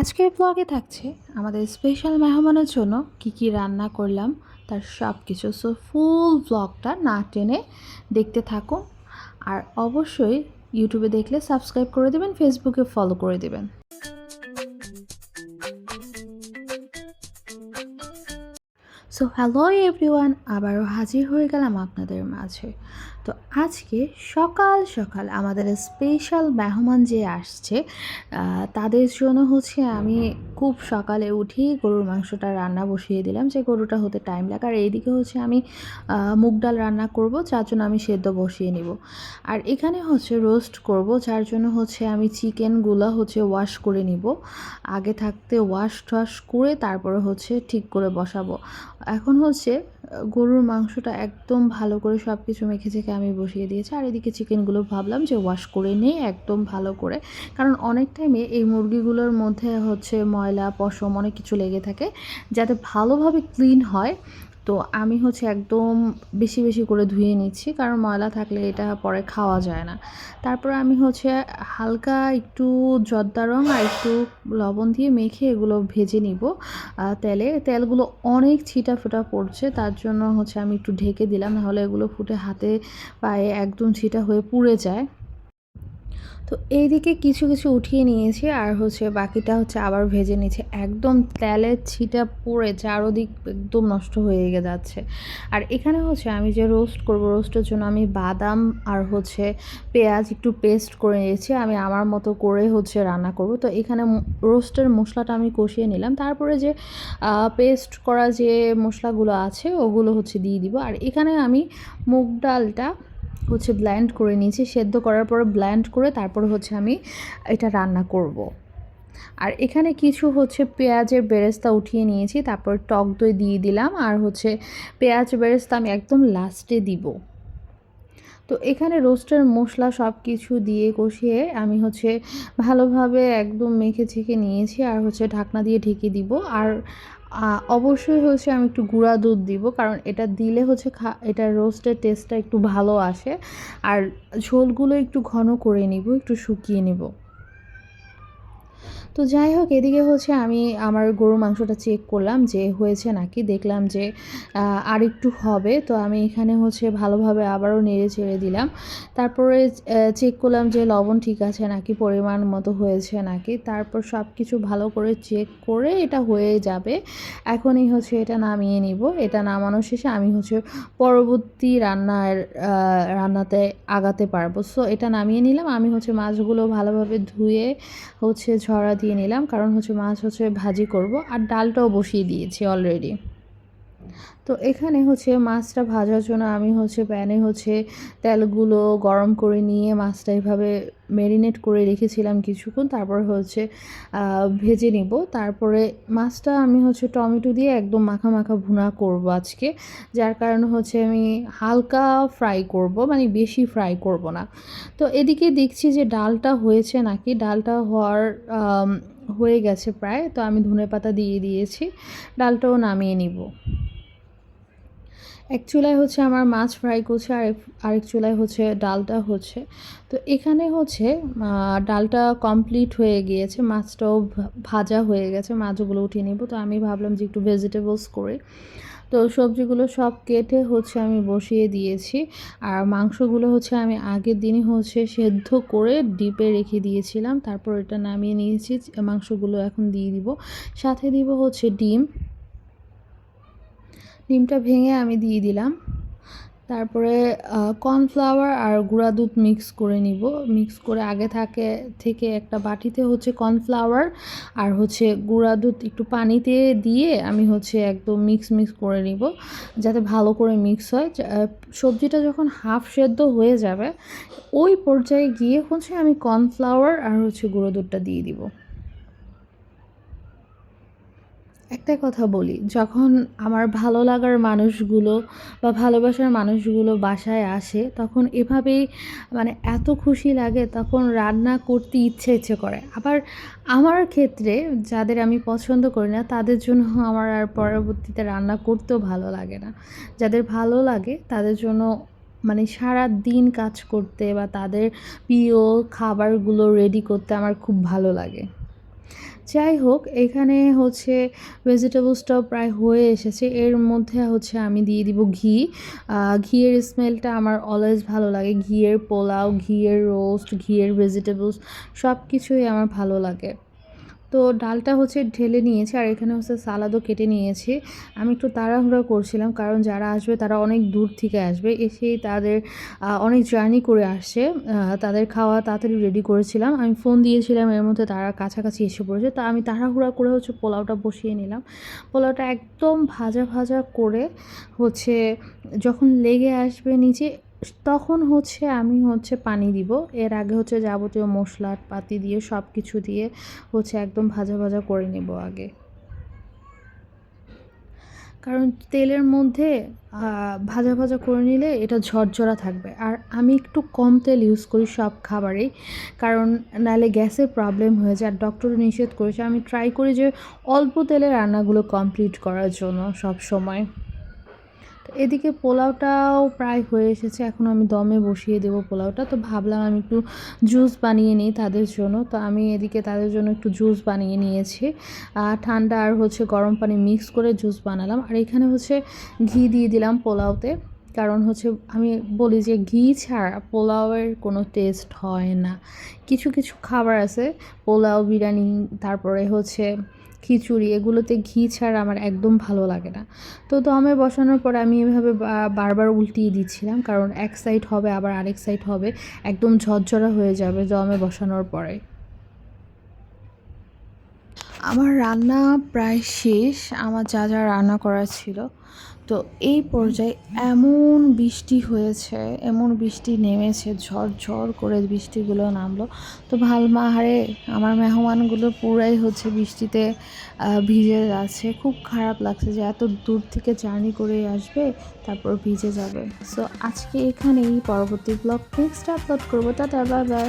আজকের ব্লগে থাকছে আমাদের স্পেশাল মেহমানের জন্য কি কি রান্না করলাম, তার সব কিছু সো ফুল ব্লগটা না টেনে দেখতে থাকুন। আর অবশ্যই ইউটিউবে দেখলে সাবস্ক্রাইব করে দেবেন ফেসবুকে ফলো করে দেবেন। সো হ্যালো এভরিওয়ান আবারও হাজির হয়ে গেলাম আপনাদের মাঝে। তো আজকে সকাল সকাল আমাদের স্পেশাল মেহমান যে আসছে তাদের জন্য হচ্ছে আমি খুব সকালে উঠি গরুর মাংসটা রান্না বসিয়ে দিলাম। যে গরুটা হতে টাইম লাগে, আর এইদিকে হচ্ছে আমি মুগ ডাল রান্না করব, যার জন্য আমি সেদ্ধ বসিয়ে নিব। আর এখানে হচ্ছে রোস্ট করব, যার জন্য হচ্ছে আমি চিকেনগুলো হচ্ছে ওয়াশ করে নিব। আগে থাকতে ওয়াশ টাশ করে তারপরে হচ্ছে ঠিক করে বসাবো। এখন হচ্ছে গরুর মাংসটা একদম ভালো করে সব কিছু মেখে চেখে আমি বসিয়ে দিয়েছি। আর এদিকে চিকেনগুলো ভাবলাম যে ওয়াশ করে নিই, একদম ভালো করে। কারণ অনেক টাইমে এই মুরগিগুলোর মধ্যে হচ্ছে ময়লা, পশম অনেক কিছু লেগে থাকে, যাতে ভালোভাবে ক্লিন হয়। তো আমি হচ্ছে একদম বেশি বেশি করে ধুয়ে নিচ্ছি, কারণ ময়লা থাকলে এটা পরে খাওয়া যায় না। তারপরে আমি হচ্ছে হালকা একটু জর্দা রং আর একটু লবণ দিয়ে মেখে এগুলো ভেজে নিব। তেলে। তেলগুলো অনেক ছিটা ফোটা পড়ছে, তার জন্য হচ্ছে আমি একটু ঢেকে দিলাম, নাহলে এগুলো ফুটে হাতে, পায়ে একদম ছিটা হয়ে পুড়ে যায়। তো এইদিকে কিছু কিছু উঠিয়ে নিয়েছি আর হচ্ছে বাকিটা হচ্ছে আবার ভেজে নিয়েছি একদম তেলের ছিটা পড়ে চারোদিক একদম নষ্ট হয়ে যাচ্ছে। আর এখানে হচ্ছে আমি যে রোস্ট করব রোস্টের জন্য আমি বাদাম আর হচ্ছে পেঁয়াজ একটু পেস্ট করে নিয়েছি। আমি আমার মতো করে হচ্ছে রান্না করব। তো এখানে রোস্টের মশলাটা আমি কষিয়ে নিলাম। তারপরে যে পেস্ট করা যে মশলাগুলো আছে, ওগুলো হচ্ছে দিয়ে দিব। আর এখানে আমি মুগ ডালটা হচ্ছে ব্ল্যান্ড করে নিয়েছি, সেদ্ধ করার পর ব্ল্যান্ড করে তারপর হচ্ছে আমি এটা রান্না করব। আর এখানে কিছু হচ্ছে পেঁয়াজের বেরেস্তা উঠিয়ে নিয়েছি, তারপর টক দই দিয়ে দিলাম আর হচ্ছে পেঁয়াজ বেরেস্তা আমি একদম লাস্টে দিব তো এখানে রোস্টের মশলা সব কিছু দিয়ে কষিয়ে আমি হচ্ছে ভালোভাবে একদম মেখে ছেঁকে নিয়েছি আর হচ্ছে ঢাকনা দিয়ে ঢেকে দিব আর অবশ্যই হচ্ছে আমি একটু গুঁড়া দুধ দিব, কারণ এটা দিলে হচ্ছে খা, এটা রোস্টের টেস্টটা একটু ভালো আসে। আর ঝোলগুলো একটু ঘন করে নিব, একটু শুকিয়ে নিব। তো যাই হোক, এদিকে হচ্ছে আমি আমার গরুর মাংসটা চেক করলাম যে হয়েছে নাকি। দেখলাম যে আর একটু হবে। তো আমি এখানে হচ্ছে ভালোভাবে আবারও নেড়ে চেড়ে দিলাম। তারপরে চেক করলাম যে লবণ ঠিক আছে নাকি, পরিমাণ মতো হয়েছে নাকি। তারপর সব কিছু ভালো করে চেক করে এটা হয়ে যাবে। এখনই হচ্ছে এটা নামিয়ে নিব। এটা নামানোর শেষে আমি হচ্ছে পরবর্তী রান্নার রান্নাতে আগাতে পারব। সো এটা নামিয়ে নিলাম। আমি হচ্ছে মাছগুলো ভালোভাবে ধুয়ে হচ্ছে ঝরা দিয়ে নিলাম। কারণ হচ্ছে মাছ হচ্ছে ভাজি করব। আর ডালটাও বসিয়ে দিয়েছি অলরেডি তো এখানে হচ্ছে মাছটা ভাজার জন্য আমি হচ্ছে প্যানে হচ্ছে তেলগুলো গরম করে নিয়ে মাছটা এভাবে ম্যারিনেট করে রেখেছিলাম কিছুক্ষণ, তারপর হচ্ছে ভেজে নিব। তারপরে মাছটা আমি হচ্ছে টমেটো দিয়ে একদম মাখা মাখা ভুনা করব আজকে, যার কারণে হচ্ছে আমি হালকা ফ্রাই করব মানে বেশি ফ্রাই করব না। তো এদিকে দেখছি যে ডালটা হয়েছে নাকি, ডালটা হওয়ার হয়ে গেছে প্রায়, তো আমি ধনে পাতা দিয়ে দিয়েছি, ডালটাও নামিয়ে নিব। এক চুলায় হচ্ছে আমার মাছ ফ্রাই করছে, আর আরেক চুলায় হচ্ছে ডালটা হচ্ছে। তো এখানে হচ্ছে ডালটা কমপ্লিট হয়ে গিয়েছে, মাছটাও ভাজা হয়ে গেছে, মাছগুলো উঠিয়ে নেব। তো আমি ভাবলাম যে একটু ভেজিটেবলস করে। তো সবজিগুলো সব কেটে হচ্ছে আমি বসিয়ে দিয়েছি, আর মাংসগুলো হচ্ছে আমি আগের দিনই হচ্ছে সেদ্ধ করে ডিপে রেখে দিয়েছিলাম। তারপর এটা নামিয়ে নিয়েছি, মাংসগুলো এখন দিয়ে দিব। সাথে দিব হচ্ছে ডিম। ডিমটা ভেঙে আমি দিয়ে দিলাম। তারপরে কর্নফ্লাওয়ার আর গুঁড়া দুধ মিক্স করে নিব। মিক্স করে আগে থাকে, থেকে একটা বাটিতে হচ্ছে কর্নফ্লাওয়ার আর হচ্ছে গুঁড়া দুধ একটু পানিতে দিয়ে আমি হচ্ছে একদম মিক্স মিক্স করে নিব, যাতে ভালো করে মিক্স হয়। সবজিটা যখন হাফ সেদ্ধ হয়ে যাবে, ওই পর্যায়ে গিয়ে হচ্ছে আমি কর্নফ্লাওয়ার আর হচ্ছে গুঁড়ো দুধটা দিয়ে দিব। একটা কথা বলি, যখন আমার ভালো লাগার মানুষগুলো বা ভালোবাসার মানুষগুলো বাসায় আসে, তখন এভাবেই মানে এত খুশি লাগে, তখন রান্না করতে ইচ্ছে ইচ্ছে করে। আবার আমার ক্ষেত্রে যাদের আমি পছন্দ করি না, তাদের জন্য আমার আর পরবর্তীতে রান্না করতেও ভালো লাগে না। যাদের ভালো লাগে, তাদের জন্য মানে সারা দিন কাজ করতে বা তাদের প্রিয় খাবারগুলো রেডি করতে আমার খুব ভালো লাগে। যাই হোক, এখানে হচ্ছে ভেজিটেবলসটাও প্রায় হয়ে এসেছে। এর মধ্যে হচ্ছে আমি দিয়ে দিব ঘি। ঘিয়ের স্মেলটা আমার অলওয়েজ ভালো লাগে। ঘিয়ের পোলাও, ঘিয়ের রোস্ট ঘিয়ের ভেজিটেবলস সব কিছুই আমার ভালো লাগে। তো ডালটা হচ্ছে ঢেলে নিয়েছি আর এখানে হচ্ছে সালাদও কেটে নিয়েছি। আমি একটু তাড়াহুড়ো করছিলাম কারণ যারা আসবে তারা অনেক দূর থেকে আসবে। এসেই তাদের অনেক জার্নি করে আসছে। তাদের খাওয়া তাড়াতাড়ি রেডি করেছিলাম। আমি ফোন দিয়েছিলাম এর মধ্যে তারা কাছাকাছি এসে পড়েছে। তো আমি তাড়াহুড়া করে হচ্ছে পোলাওটা বসিয়ে নিলাম। পোলাওটা একদম ভাজা ভাজা করে হচ্ছে যখন লেগে আসবে নিচে তখন হচ্ছে আমি হচ্ছে পানি দিব। এর আগে হচ্ছে যাবতীয় মশলা পাতি দিয়ে সব কিছু দিয়ে হচ্ছে একদম ভাজা ভাজা করে নেব আগে। কারণ তেলের মধ্যে ভাজা ভাজা করে নিলে এটা ঝরঝরা থাকবে। আর আমি একটু কম তেল ইউজ করি সব খাবারেই, কারণ নাহলে গ্যাসের প্রবলেম হয়ে যায়। আর ডক্টর নিষেধ করেছে। আমি ট্রাই করি যে অল্প তেলে রান্নাগুলো কমপ্লিট করার জন্য সব সময়। তো এদিকে পোলাওটাও প্রায় হয়ে এসেছে এখন আমি দমে বসিয়ে দেবো পোলাওটা। তো ভাবলাম আমি একটু জুস বানিয়ে নিই তাদের জন্য। তো আমি এদিকে তাদের জন্য একটু জুস বানিয়ে নিয়েছি। ঠান্ডা আর হচ্ছে গরম পানি মিক্স করে জুস বানালাম। আর এখানে হচ্ছে ঘি দিয়ে দিলাম পোলাওতে। কারণ হচ্ছে আমি বলি যে ঘি ছাড়া পোলাওয়ের কোনো টেস্ট হয় না। কিছু কিছু খাবার আছে, পোলাও, বিরিয়ানি, তারপরে হচ্ছে খিচুড়ি, এগুলোতে ঘি ছাড়া আমার একদম ভালো লাগে না। তো দমে বসানোর পর আমি এভাবে বারবার উল্টিয়ে দিচ্ছিলাম, কারণ এক সাইড হবে, আবার আরেক সাইড হবে, একদম ঝরঝরা হয়ে যাবে দমে বসানোর পরে। আমার রান্না প্রায় শেষ, আমার যা যা রান্না করা ছিল। তো এই পর্যায়ে এমন বৃষ্টি হয়েছে, এমন বৃষ্টি নেমেছে, ঝড় ঝড় করে বৃষ্টিগুলো নামলো। তো ভালমাহারে আমার মেহমানগুলো পুরাই হচ্ছে বৃষ্টিতে ভিজে যাচ্ছে। খুব খারাপ লাগছে যে এত দূর থেকে জার্নি করে আসবে, তারপর ভিজে যাবে। সো আজকে এখানেই পরবর্তী ব্লগ নেক্সট আপলোড করব। টাটা, বাই বাই।